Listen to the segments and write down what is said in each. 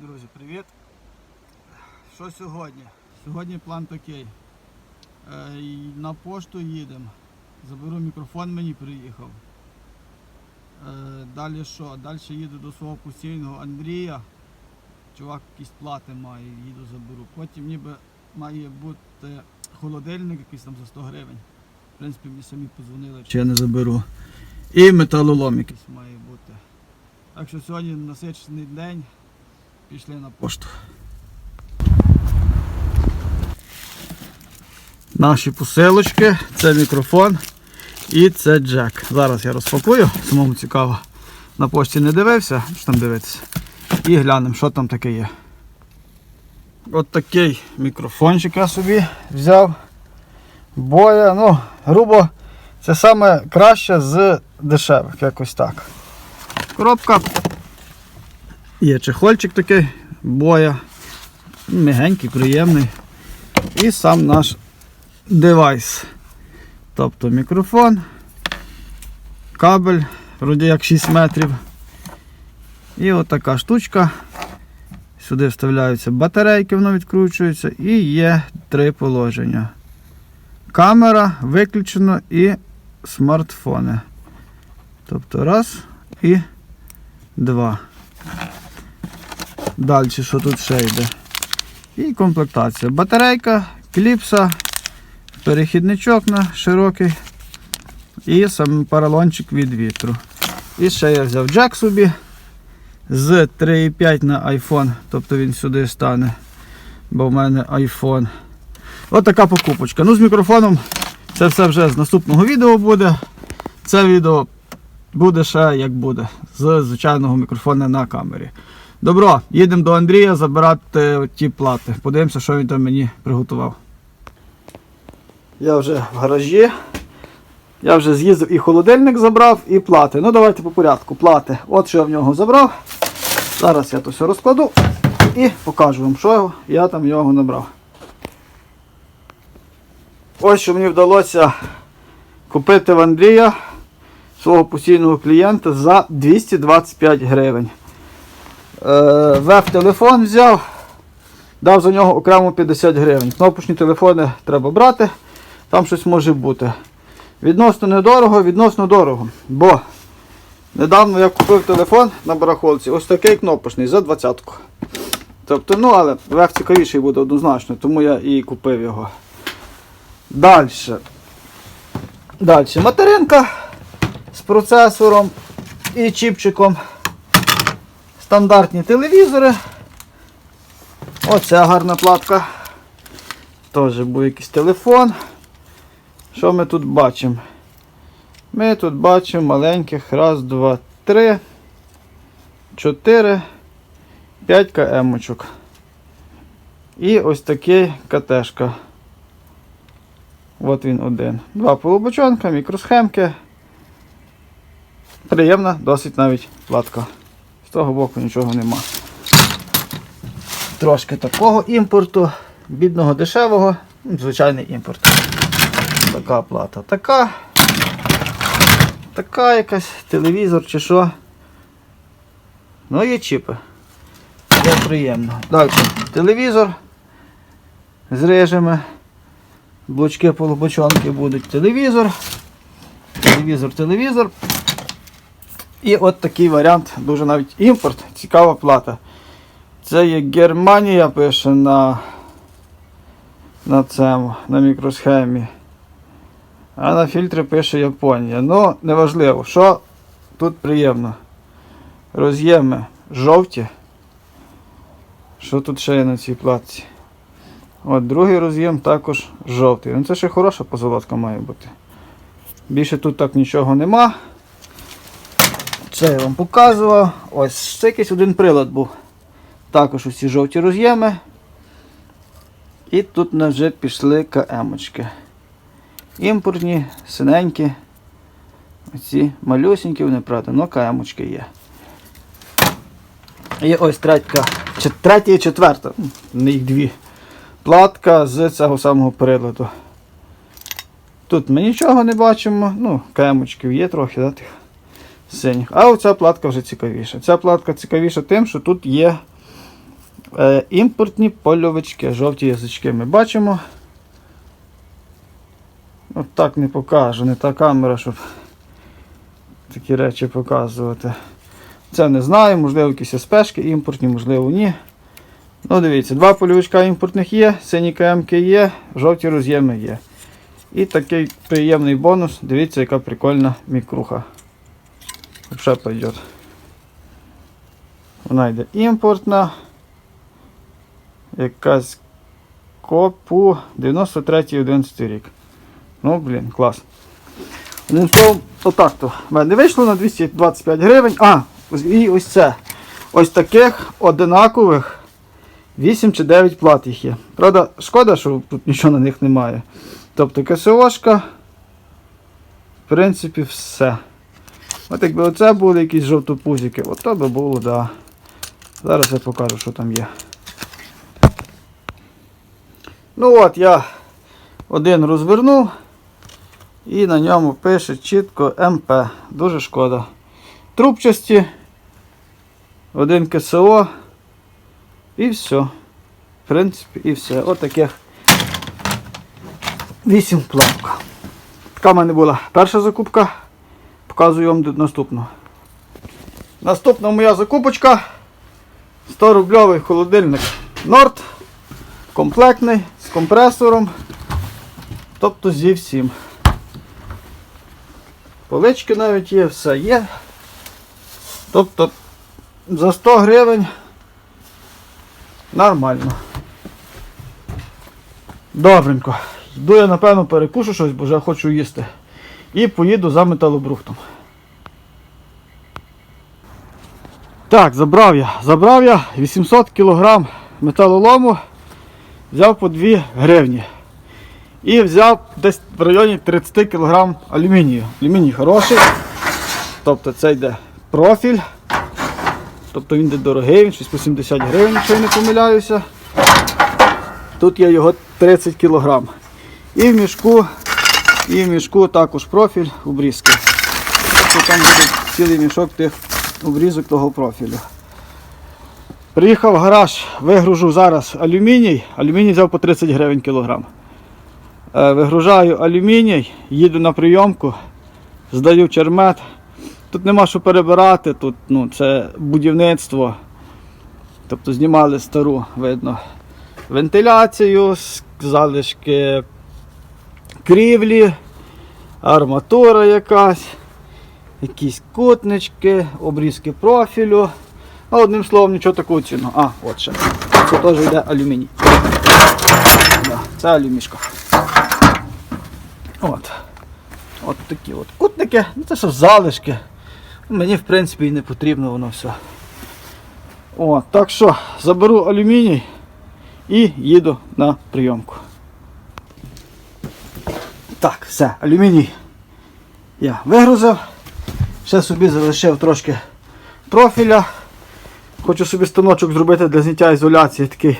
Друзі, привіт! Що сьогодні? Сьогодні план такий. Е, на пошту їдемо. Заберу мікрофон, мені приїхав. Е, далі що? Далі їду до свого постійного Андрія. Чувак якісь плати має, їду заберу. Потім ніби має бути холодильник якийсь там за 100 гривень. В принципі, мені самі подзвонили, чи я не заберу. І металолом якийсь має бути. Так що сьогодні насичений день. Пішли на пошту. Наші посилочки, це мікрофон і це джек. Зараз я розпакую, самому цікаво. На пошті не дивився, що там дивитися. І глянемо, що там таке є. От такий мікрофончик я собі взяв. Боя, ну, грубо, це саме краще з дешевих, якось так. Коробка Є чехольчик такий, боя, мягенький, приємний. І сам наш девайс. Тобто мікрофон, кабель, вроді як 6 метрів. І отака штучка. Сюди вставляються батарейки, воно відкручується, і є три положення. Камера виключено і смартфони. Тобто раз і два. Далі, що тут ще йде? І комплектація. Батарейка, кліпса, перехідничок на широкий і сам поролончик від вітру. І ще я взяв джек собі з 3,5 на iPhone, тобто він сюди стане, бо в мене iPhone. Ось така покупочка. Ну, з мікрофоном це все вже з наступного відео буде. Це відео буде ще як буде, з звичайного мікрофона на камері. Добро, їдемо до Андрія забирати ті плати. Подивимося, що він там мені приготував. Я вже в гаражі. Я вже з'їздив і холодильник забрав, і плати. Ну давайте по порядку. Плати. От що я в нього забрав. Зараз я то все розкладу і покажу вам, що я там в нього набрав. Ось що мені вдалося купити в Андрія свого постійного клієнта за 225 гривень. Е, Веб-телефон взяв, дав за нього окремо 50 гривень. Кнопочні телефони треба брати, там щось може бути. Відносно недорого, відносно дорого. Бо недавно я купив телефон на барахолці, ось такий кнопочний за 20-ку. Тобто, ну, але веб цікавіший буде однозначно, тому я і купив його. Далі. Далі материнка з процесором і чіпчиком. Стандартні телевізори. Оця гарна платка. Теж був якийсь телефон. Що ми тут бачимо? Ми тут бачимо маленьких. Раз, два, три, чотири, п'ять КМочок. І ось такий КТшка. От він один. Два полубочонка, мікросхемки. Приємна, досить навіть платка. З того боку нічого нема. Трошки такого імпорту, бідного дешевого, ну, звичайний імпорт. Така плата. Така. Така якась, телевізор чи що. Ну є чіпи. Це приємно. Далі. Телевізор з режими. Блочки полубочонки будуть. Телевізор. Телевізор, телевізор. І от такий варіант, дуже навіть імпорт, цікава плата. Це є Германія, пише на на цьому, на мікросхемі. А на фільтрі пише Японія. Ну, неважливо, що тут приємно. Роз'єми жовті. Що тут ще є на цій платці? От другий роз'єм також жовтий. Ну це ще хороша позолотка має бути. Більше тут так нічого нема. Це я вам показував. Ось це якийсь один прилад був. Також усі жовті роз'єми. І тут нас вже пішли КМочки. Імпортні, синенькі. Оці малюсенькі, вони правда, але КМочки є. І ось третя, третя і четверта, їх дві. Платка з цього самого приладу. Тут ми нічого не бачимо. Ну, КМочків є трохи, да, тих синіх. А оця платка вже цікавіша. Ця платка цікавіша тим, що тут є Е, імпортні польовички, жовті язички ми бачимо. От так не покажу, не та камера, щоб такі речі показувати. Це не знаю, можливо, якісь спешки імпортні, можливо, ні. Ну, дивіться, два польовичка імпортних є, сині КМК є, жовті роз'єми є. І такий приємний бонус. Дивіться, яка прикольна мікруха. Вже пойдет. Вона йде імпортна. Якась копу 93-11 рік. Ну, блін, клас. Одним словом, отак то. В мене вийшло на 225 гривень. А, і ось це. Ось таких одинакових 8 чи 9 плат їх є. Правда, шкода, що тут нічого на них немає. Тобто КСОшка, в принципі, все. От якби оце були якісь жовтопузики, от то би було, да. Зараз я покажу, що там є. Ну от, я один розвернув і на ньому пише чітко МП. Дуже шкода. Трубчасті, один КСО і все. В принципі, і все. От таких 8 плавка. Така в мене була перша закупка. Показую вам наступну. Наступна моя закупочка. 100 рубльовий холодильник Nord. Комплектний з компресором. Тобто зі всім. Полички навіть є, все є. Тобто за 100 гривень нормально. Добренько. Йду я, напевно, перекушу щось, бо вже хочу їсти. І поїду за металобрухтом. Так, забрав я. Забрав я 800 кг металолому, взяв по 2 гривні. І взяв десь в районі 30 кг алюмінію. Алюміній хороший. Тобто це йде профіль. Тобто він йде дорогий, він щось по 70 гривень, якщо я не помиляюся. Тут є його 30 кг. І в мішку, і в мішку також профіль обрізки. Тобто там буде цілий мішок тих обрізок того профілю. Приїхав в гараж, вигружу зараз алюміній. Алюміній взяв по 30 гривень кілограм. Е, Вигружаю алюміній, їду на прийомку, здаю чермет. Тут нема що перебирати, тут ну, це будівництво. Тобто знімали стару, видно, вентиляцію, залишки крівлі, арматура якась, якісь кутнички, обрізки профілю. Ну, одним словом, нічого такого цінного. А, от ще. Це теж йде алюміній. Да, це алюмішка. От. От такі от кутники. Ну це що залишки. Мені в принципі і не потрібно воно все. О, так що заберу алюміній і їду на прийомку. Так, все, алюміній я вигрузив. Ще собі залишив трошки профіля. Хочу собі станочок зробити для зняття ізоляції. Такий,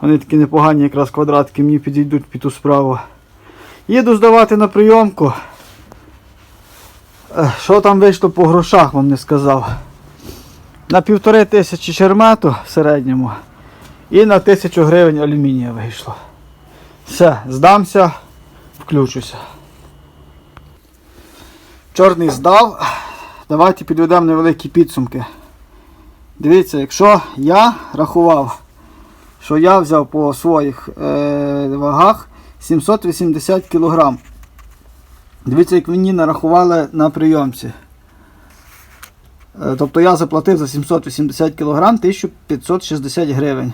вони такі непогані, якраз квадратики мені підійдуть під ту справу. Їду здавати на прийомку. Е, Що там вийшло по грошах, вам не сказав. На півтори тисячі чермету в середньому і на тисячу гривень алюмінія вийшло. Все, здамся, включуся. Чорний здав. Давайте підведемо невеликі підсумки. Дивіться, якщо я рахував, що я взяв по своїх е, вагах 780 кг. Дивіться, як мені нарахували на прийомці. Е, Тобто я заплатив за 780 кг 1560 гривень.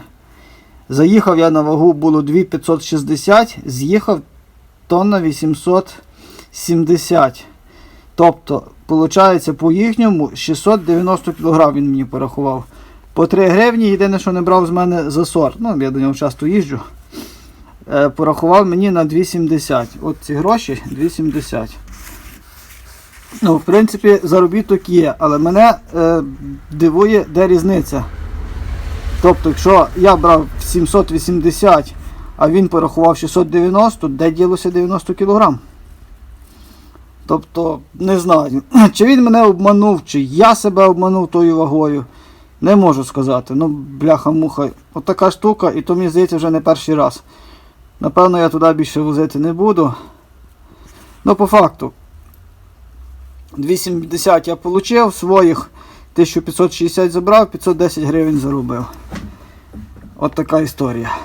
Заїхав я на вагу було 2560, з'їхав тонна 870. Тобто, виходить, по їхньому 690 кг він мені порахував. По 3 гривні, єдине, що не брав з мене засор. Ну, я до нього часто їжджу. Е, порахував мені на 2,70. От ці гроші 2,70. Ну, в принципі, заробіток є, але мене е, дивує, де різниця. Тобто, якщо я брав 780, а він порахував 690, де ділося 90 кг? Тобто, не знаю, чи він мене обманув, чи я себе обманув тою вагою. Не можу сказати. Ну, бляха-муха. От така штука, і то мені здається вже не перший раз. Напевно, я туди більше возити не буду. Ну, по факту. 270 я отримав, своїх 1560 забрав, 510 гривень заробив. От така історія.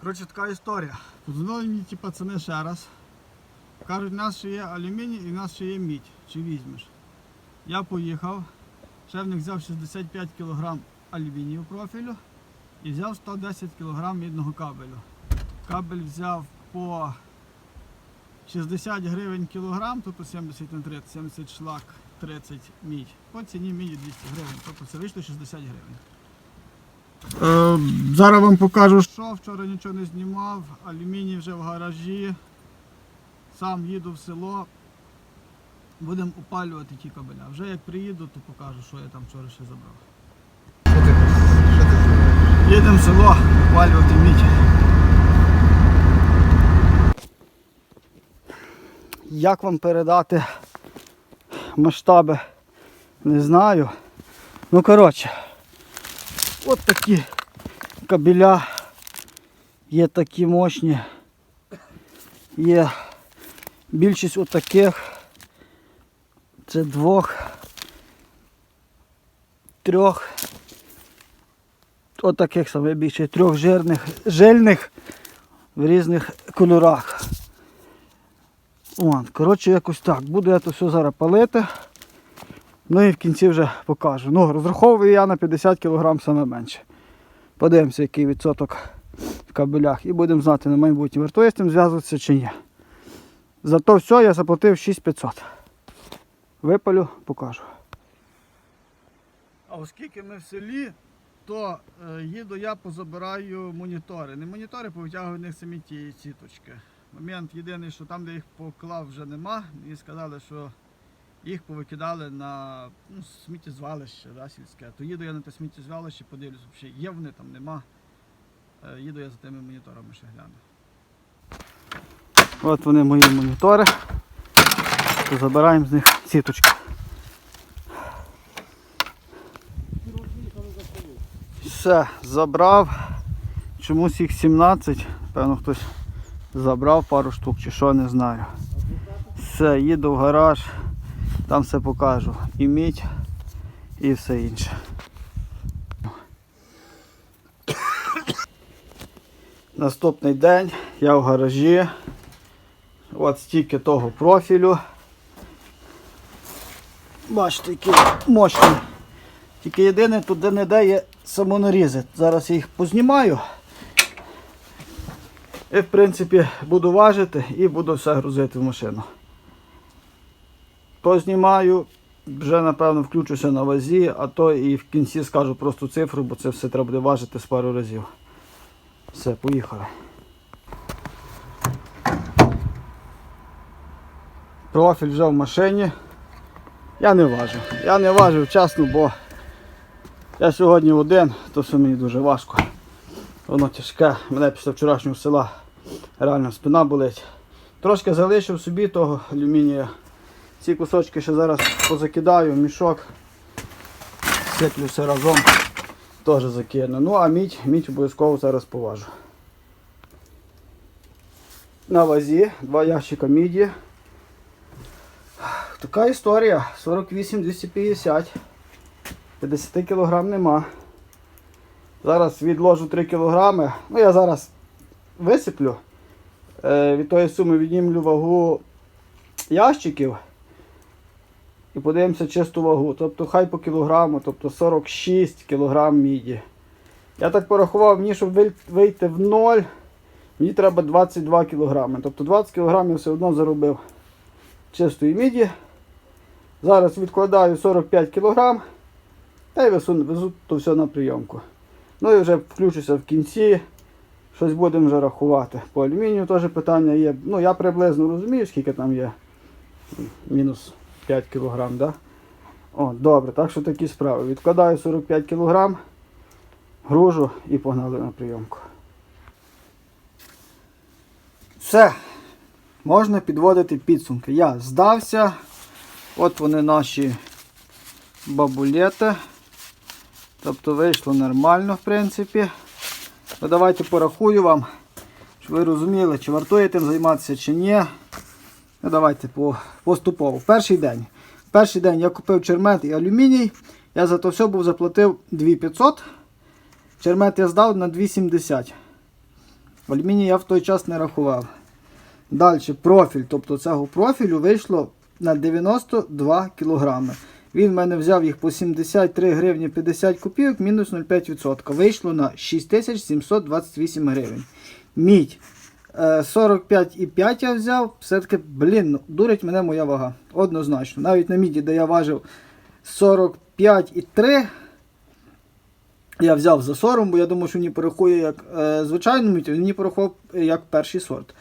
Коротше, така історія. Подзвонили мені ті пацани ще раз. Кажуть, у нас ще є алюміній і в нас ще є мідь. Чи візьмеш? Я поїхав. Шевник взяв 65 кг алюмінію профілю і взяв 110 кг мідного кабелю. Кабель взяв по 60 гривень кілограм, тобто 70 на 30, 70 шлак, 30 мідь. По ціні міді 200 гривень, тобто це вийшло 60 гривень. Е, зараз вам покажу, що вчора нічого не знімав, алюміній вже в гаражі. Сам їду в село. Будемо опалювати ті кабеля. Вже як приїду, то покажу, що я там вчора ще забрав. Їдемо в село опалювати мідь. Як вам передати масштаби? Не знаю. Ну, коротше, от такі кабеля. Є такі мощні. Є більшість от. Це двох, трьох. От саме більше, трьох жирних, жильних в різних кольорах. Коротше, якось так. Буду я то все зараз палити. Ну і в кінці вже покажу. Ну, розраховую я на 50 кг саме менше. Подивимося, який відсоток в кабелях. І будемо знати на майбутнє, вартує з тим зв'язуватися чи ні. За то все я заплатив 6500. Випалю, покажу. А оскільки ми в селі, то е, їду я позабираю монітори. Не монітори, повитягую в них самі ті сіточки. Момент єдиний, що там, де їх поклав, вже нема. І сказали, що їх повикидали на ну, сміттєзвалище да, сільське. То їду я на те сміттєзвалище, подивлюсь, взагалі, є вони там, нема. Е, їду я за тими моніторами ще гляну. От вони мої монітори. То забираємо з них сіточки. Все, забрав. Чомусь їх 17. Певно хтось забрав пару штук чи що, не знаю. Все, їду в гараж, там все покажу. І мідь, і все інше. Наступний день я в гаражі. От стільки того профілю. Бачите, який мощний. Тільки єдине тут де не де є самонарізи. Зараз я їх познімаю. І в принципі буду важити і буду все грузити в машину. Познімаю, вже напевно включуся на вазі, а то і в кінці скажу просто цифру, бо це все треба буде важити з пару разів. Все, поїхали. Профіль вже в машині. Я не важив. Я не важив чесно, бо я сьогодні один, то все мені дуже важко. Воно тяжке. Мене після вчорашнього села реально спина болить. Трошки залишив собі того алюмінія. Ці кусочки ще зараз позакидаю в мішок. Сиплю все разом. Теж закину. Ну а мідь, мідь обов'язково зараз поважу. На вазі два ящика міді. Така історія. 48-250. 50 кг нема. Зараз відложу 3 кг. Ну я зараз висиплю. Е, від тої суми віднімлю вагу ящиків. І подивимося чисту вагу. Тобто хай по кілограму, тобто 46 кг міді. Я так порахував, мені, щоб вийти в ноль, мені треба 22 кг. Тобто 20 кг я все одно заробив чистої міді. Зараз відкладаю 45 кг та й везу, везу то все на прийомку. Ну і вже включуся в кінці. Щось будемо вже рахувати. По алюмінію теж питання є. Ну я приблизно розумію, скільки там є. Мінус 5 кг, да? О, добре, так що такі справи. Відкладаю 45 кг, гружу і погнали на прийомку. Все. Можна підводити підсумки. Я здався. От вони наші бабулета. Тобто вийшло нормально, в принципі. Ну, давайте порахую вам, щоб ви розуміли, чи вартує тим займатися, чи ні. Ну, давайте по, поступово. Перший день. Перший день я купив чермет і алюміній. Я за то все був заплатив 2500. Чермет я здав на 270. Алюміній я в той час не рахував. Далі профіль. Тобто цього профілю вийшло на 92 кілограми. Він в мене взяв їх по 73 гривні 50 копійок, мінус 0,5%. Вийшло на 6728 гривень. Мідь. Е, 45,5 я взяв. Все-таки, блін, ну, дурить мене моя вага. Однозначно. Навіть на міді, де я важив 45,3. Я взяв за 40, бо я думав, що мені порахує як е, звичайну мідь, а він мені порахував е, як перший сорт.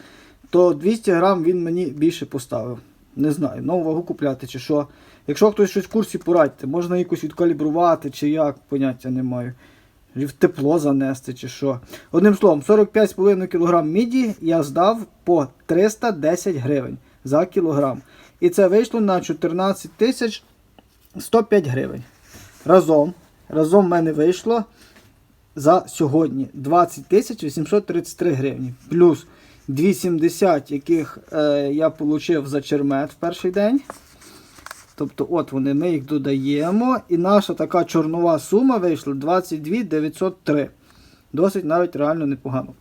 То 200 грам він мені більше поставив. Не знаю, нову вагу купляти чи що. Якщо хтось щось в курсі порадьте, можна якось відкалібрувати чи як, поняття не маю. В тепло занести чи що. Одним словом, 45,5 кг міді я здав по 310 гривень за кілограм. І це вийшло на 14 тисяч 105 гривень. Разом, разом в мене вийшло за сьогодні 20 тисяч 833 гривні. Плюс 270, яких е, я отримав за чермет в перший день. Тобто, от вони, ми їх додаємо. І наша така чорнова сума вийшла 22 903. Досить навіть реально непогано.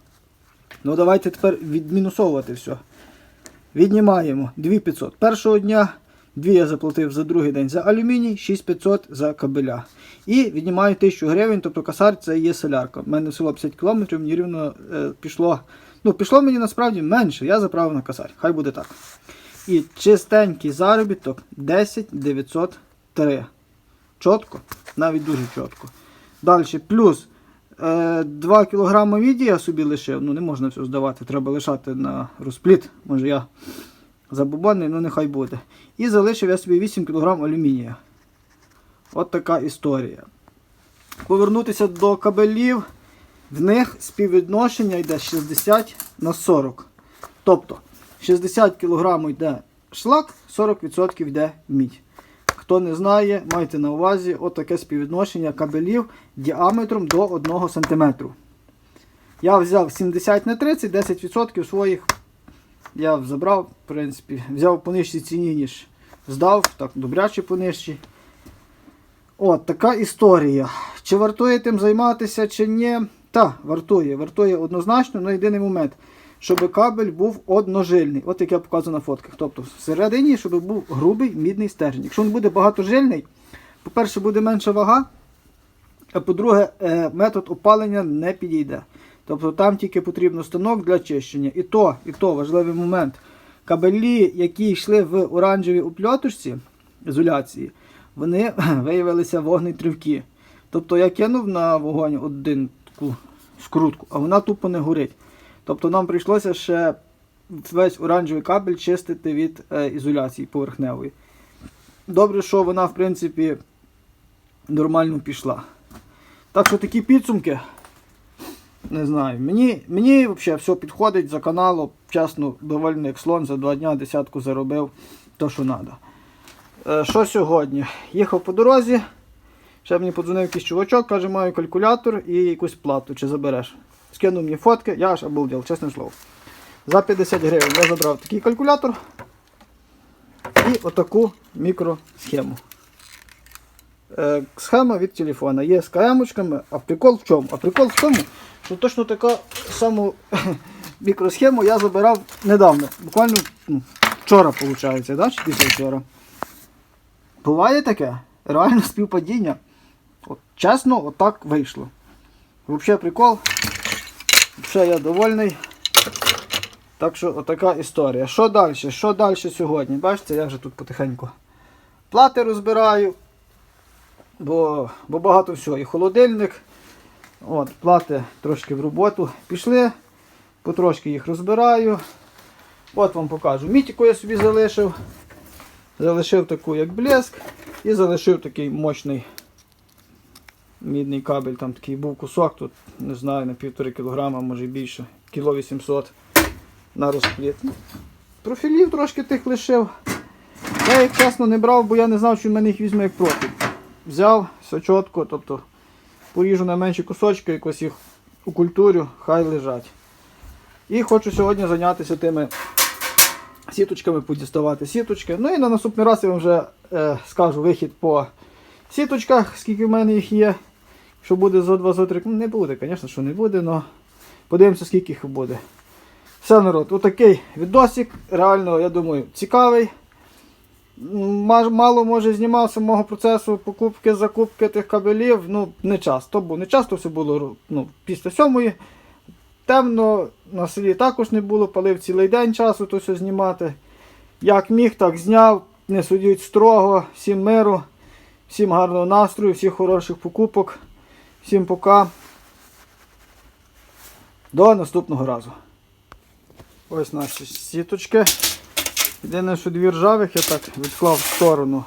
Ну, давайте тепер відмінусовувати все. Віднімаємо 2500 першого дня, 2 я заплатив за другий день за алюміній, 6500 за кабеля. І віднімаю 1000 гривень, тобто касар це є солярка. У мене село 50 км, мені рівно е, пішло. Ну, пішло мені насправді менше, я заправив на касар. Хай буде так. І чистенький заробіток 10 903. Чітко, навіть дуже чітко. Далі, плюс е, 2 кг міді я собі лишив. Ну, не можна все здавати, треба лишати на розпліт. Може я забубонний, ну нехай буде. І залишив я собі 8 кг алюмінія. От така історія. Повернутися до кабелів. В них співвідношення йде 60 на 40. Тобто 60 кг йде шлак, 40% йде мідь. Хто не знає, майте на увазі отаке співвідношення кабелів діаметром до 1 см. Я взяв 70 на 30, 10% своїх я забрав, в принципі, взяв по нижчій ціні, ніж здав, так добряче по нижчій. От така історія. Чи вартує тим займатися, чи ні? Та, вартує. Вартує однозначно, але єдиний момент, щоб кабель був одножильний. От як я показую на фотках. Тобто всередині, щоб був грубий мідний стержень. Якщо він буде багатожильний, по-перше, буде менша вага, а по-друге, е, метод опалення не підійде. Тобто там тільки потрібно станок для чищення. І то, і то важливий момент. Кабелі, які йшли в оранжевій упльотушці ізоляції, вони виявилися вогнетривкі. Тобто я кинув на вогонь один таку скрутку, а вона тупо не горить. Тобто нам прийшлося ще весь оранжевий кабель чистити від е, ізоляції поверхневої. Добре, що вона, в принципі, нормально пішла. Так що такі підсумки. Не знаю. Мені, мені взагалі все підходить за каналу. Чесно, довольний як слон за два дня десятку заробив то, що треба. Що сьогодні? Їхав по дорозі. Ще мені подзвонив якийсь чувачок, каже, маю калькулятор і якусь плату, чи забереш. Скинув мені фотки, я аж обалдел, чесне слово. За 50 гривень я забрав такий калькулятор і отаку мікросхему. Е, схема від телефона. Є з КМ-очками, а прикол в чому? А прикол в тому, що точно таку саму мікросхему я забирав недавно. Буквально ну, вчора, виходить, да? чи після вчора. Буває таке? Реально співпадіння. От, чесно, отак вийшло. Взагалі прикол. Все, я довольний. Так що отака історія. Що далі? Що далі сьогодні? Бачите, я вже тут потихеньку плати розбираю. Бо, бо багато всього. І холодильник. От, плати трошки в роботу. Пішли, потрошки їх розбираю. От вам покажу. Мітіку я собі залишив. Залишив таку як блеск і залишив такий мощний мідний кабель. Там такий був кусок, тут не знаю, на півтори кілограма, може більше. Кіло 800 на розпліт. Ну, Профілів трошки тих лишив. Я їх чесно не брав, бо я не знав, що в мене їх візьме як профіль. взяв, все чітко, тобто поріжу на менші кусочки, якось їх у культурю, хай лежать. І хочу сьогодні зайнятися тими сіточками, подіставати сіточки. Ну і на наступний раз я вам вже е, скажу вихід по сіточках, скільки в мене їх є. Що буде зо 2 зо 3, ну не буде, звісно, що не буде, але подивимося, скільки їх буде. Все, народ, отакий відосик. Реально, я думаю, цікавий. Мало може знімав самого процесу покупки, закупки тих кабелів. Ну, не часто, бо не часто все було ну, після сьомої. Темно, на селі також не було, палив цілий день часу то все знімати. Як міг, так зняв. Не судіть строго, всім миру, всім гарного настрою, всіх хороших покупок. Всім пока. До наступного разу. Ось наші сіточки. Єдине, що дві ржавих я так відклав в сторону.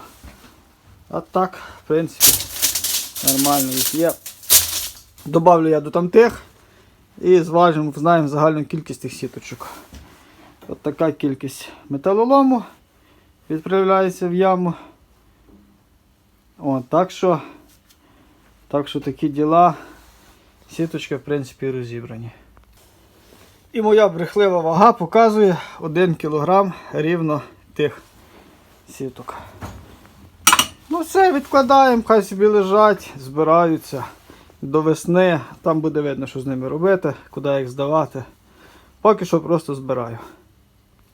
А так, в принципі, нормально їх є. Добавлю я до тамтих і зважимо, знаємо загальну кількість тих сіточок. От така кількість металолому відправляється в яму. О, так що, так що такі діла. Сіточки, в принципі, розібрані. І моя брехлива вага показує 1 кг рівно тих сіток. Ну все, відкладаємо, хай собі лежать, збираються до весни. Там буде видно, що з ними робити, куди їх здавати. Поки що просто збираю.